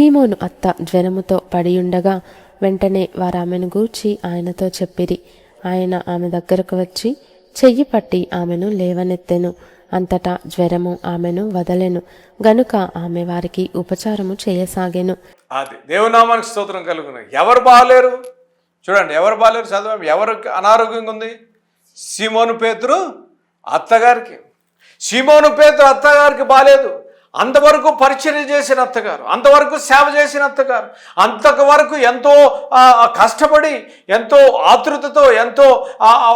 సీమోను అత్త జ్వరముతో పడియుండగా వెంటనే వారు ఆమెను గూర్చి ఆయనతో చెప్పిరి. ఆయన ఆమె దగ్గరకు వచ్చి చెయ్యి పట్టి ఆమెను లేవనెత్తెను. అంతటా జ్వరము ఆమెను వదలెను. గనుక ఆమె వారికి ఉపచారము చేయసాగెను. అది దేవునామానికి స్తోత్రం కలుగును. ఎవరు బాగలేరు చూడండి ఎవరు బాగలేరు చదవం? ఎవరికి అనారోగ్యంగా ఉంది? సీమోను పేతురు అత్తగారికి. సీమోను పేతురు అత్తగారికి బాగాలేదు అంతవరకు పరిచర్య చేసిన అత్తగారు అంతవరకు సేవ చేసిన అత్తగారు అంతవరకు ఎంతో కష్టపడి ఎంతో ఆతృతతో ఎంతో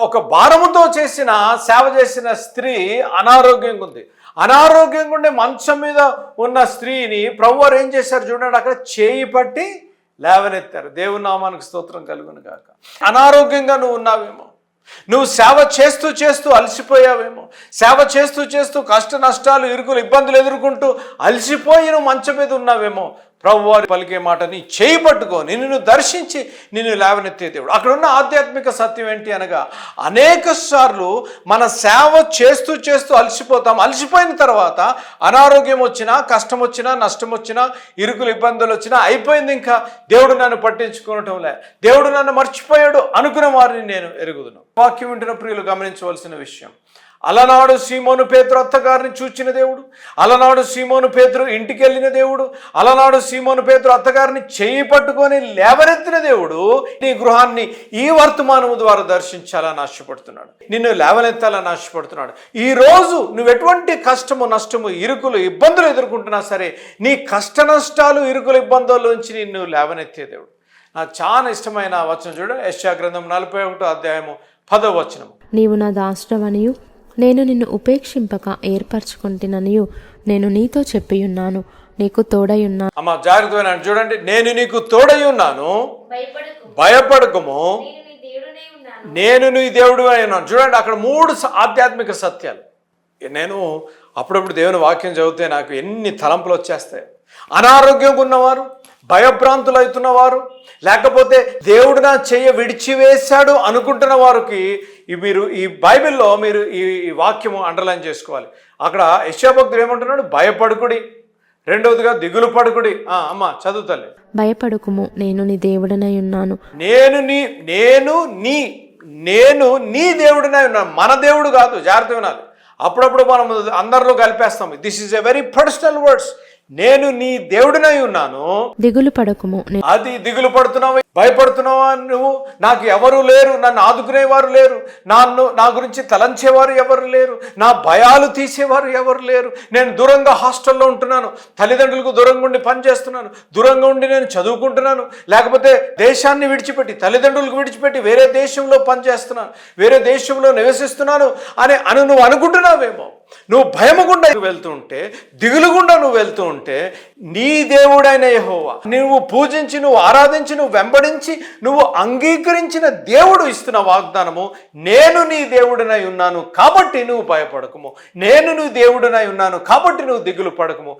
ఒక భారముతో చేసిన సేవ చేసిన స్త్రీ అనారోగ్యంగా ఉంది. అనారోగ్యంగా ఉండే మంచం మీద ఉన్న స్త్రీని ప్రభువారు ఏం చేశారు చూడండి అక్కడ చేయి పట్టి లేవనెత్తారు. దేవుని నామానికి స్తోత్రం కలుగును కాక అనారోగ్యంగా నువ్వు ఉన్నావేమో. నువ్వు సేవ చేస్తూ చేస్తూ అలసిపోయావేమో. సేవ చేస్తూ చేస్తూ కష్ట నష్టాలు ఇరుకులు ఇబ్బందులు ఎదుర్కొంటూ అలసిపోయి నువ్వు మంచం మీద ఉన్నావేమో. ప్రభువారి పలికే మాటని చేయిపట్టుకొని నిన్ను దర్శించి నిన్ను లేవనెత్తే దేవుడు. అక్కడ ఉన్న ఆధ్యాత్మిక సత్యం ఏంటి అనగా అనేక సార్లు మన సేవ చేస్తూ చేస్తూ అలసిపోతాం. అలసిపోయిన తర్వాత అనారోగ్యం వచ్చినా కష్టం వచ్చినా నష్టం వచ్చినా ఇరుకులు ఇబ్బందులు వచ్చినా అయిపోయింది ఇంకా. దేవుడు నన్ను పట్టించుకోవటం లే. దేవుడు నన్ను మర్చిపోయాడు అనుకున్న వారిని నేను ఎరుగుదును. వాక్యం వింటున్న ప్రియులు గమనించవలసిన విషయం. అలనాడు సీమోను పేతురు అత్తగారిని చూచిన దేవుడు అలనాడు సీమోను పేతురు ఇంటికి వెళ్ళిన దేవుడు అలనాడు సీమోను పేతురు అత్తగారిని చేయి పట్టుకొని లేవనెత్తిన దేవుడు నీ గృహాన్ని ఈ వర్తమానము ద్వారా దర్శించాలని ఆశపడుతున్నాడు. నిన్ను లేవనెత్తాలని ఆశపడుతున్నాడు. ఈ రోజు నువ్వు ఎటువంటి కష్టము నష్టము ఇరుకులు ఇబ్బందులు ఎదుర్కొంటున్నా సరే నీ కష్ట నష్టాలు ఇరుకులు ఇబ్బందుల్లోంచి నిన్ను లేవనెత్తే దేవుడు. నాకు చాలా ఇష్టమైన వచనం చూడు యశ్యా గ్రంథం నలభై ఒకటో అధ్యాయము పదో వచనం నీవు నా దాష్టవనియు నేను నిన్ను ఉపేక్షింపక ఏర్పరచుకుంటుననియు నేను నీతో చెప్పియున్నాను నీకు తోడయున్నా. అమ్మ జాగ్రత్తమైన చూడండి నేను నీకు తోడై ఉన్నాను భయపడకు. భయపడకము. నేను నీ దేవుడనే ఉన్నాను. నేను నీ దేవుడు అయి ఉన్నాను. చూడండి అక్కడ మూడు ఆధ్యాత్మిక సత్యాలు. నేను అప్పుడప్పుడు దేవుని వాక్యం చదివితే నాకు ఎన్ని తలంపులు వచ్చేస్తాయి. అనారోగ్యంగా ఉన్నవారు భయభ్రాంతులు అవుతున్నవారు లేకపోతే దేవుడు నా చెయ్య విడిచివేశాడు అనుకుంటున్న వారికి మీరు ఈ బైబిల్లో మీరు ఈ వాక్యము అండర్లైన్ చేసుకోవాలి. అక్కడ యశాభక్తుడు ఏమంటున్నాడు? భయపడుకుడి. రెండవదిగా దిగులు పడుకుడి. ఆ, అమ్మ చదువు తల్లి. భయపడకుము నేను నీ దేవుడనై ఉన్నాను. నేను నీ నేను నీ నేను నీ దేవుడినై ఉన్నాను మన దేవుడు కాదు జాగ్రత్త వినాలి. అప్పుడప్పుడు మనం అందరిలో కలిపేస్తాం this is a very personal words నేను నీ దేవుడినై ఉన్నాను. దిగులు పడకుము. అది దిగులు పడుతున్నావా భయపడుతున్నావా నువ్వు? నాకు ఎవరు లేరు నన్ను ఆదుకునేవారు లేరు నన్ను నా గురించి తలంచేవారు ఎవరు లేరు నా భయాలు తీసేవారు ఎవరు లేరు. నేను దూరంగా హాస్టల్లో ఉంటున్నాను తల్లిదండ్రులకు దూరంగా ఉండి పనిచేస్తున్నాను దూరంగా ఉండి నేను చదువుకుంటున్నాను లేకపోతే దేశాన్ని విడిచిపెట్టి తల్లిదండ్రులకు విడిచిపెట్టి వేరే దేశంలో పనిచేస్తున్నాను వేరే దేశంలో నివసిస్తున్నాను అని అని నువ్వు అనుకుంటున్నావేమో. నువ్వు భయము గుండా వెళ్తూ ఉంటే దిగులు గుండా నువ్వు వెళ్తూ ఉంటే నీ దేవుడైన యహోవా నువ్వు పూజించి నువ్వు ఆరాధించి నువ్వు వెంబడించి నువ్వు అంగీకరించిన దేవుడు ఇస్తున్న వాగ్దానము నేను నీ దేవుడినై ఉన్నాను కాబట్టి నువ్వు భయపడకము. నేను నీ దేవుడినై ఉన్నాను కాబట్టి నువ్వు దిగులు పడకము.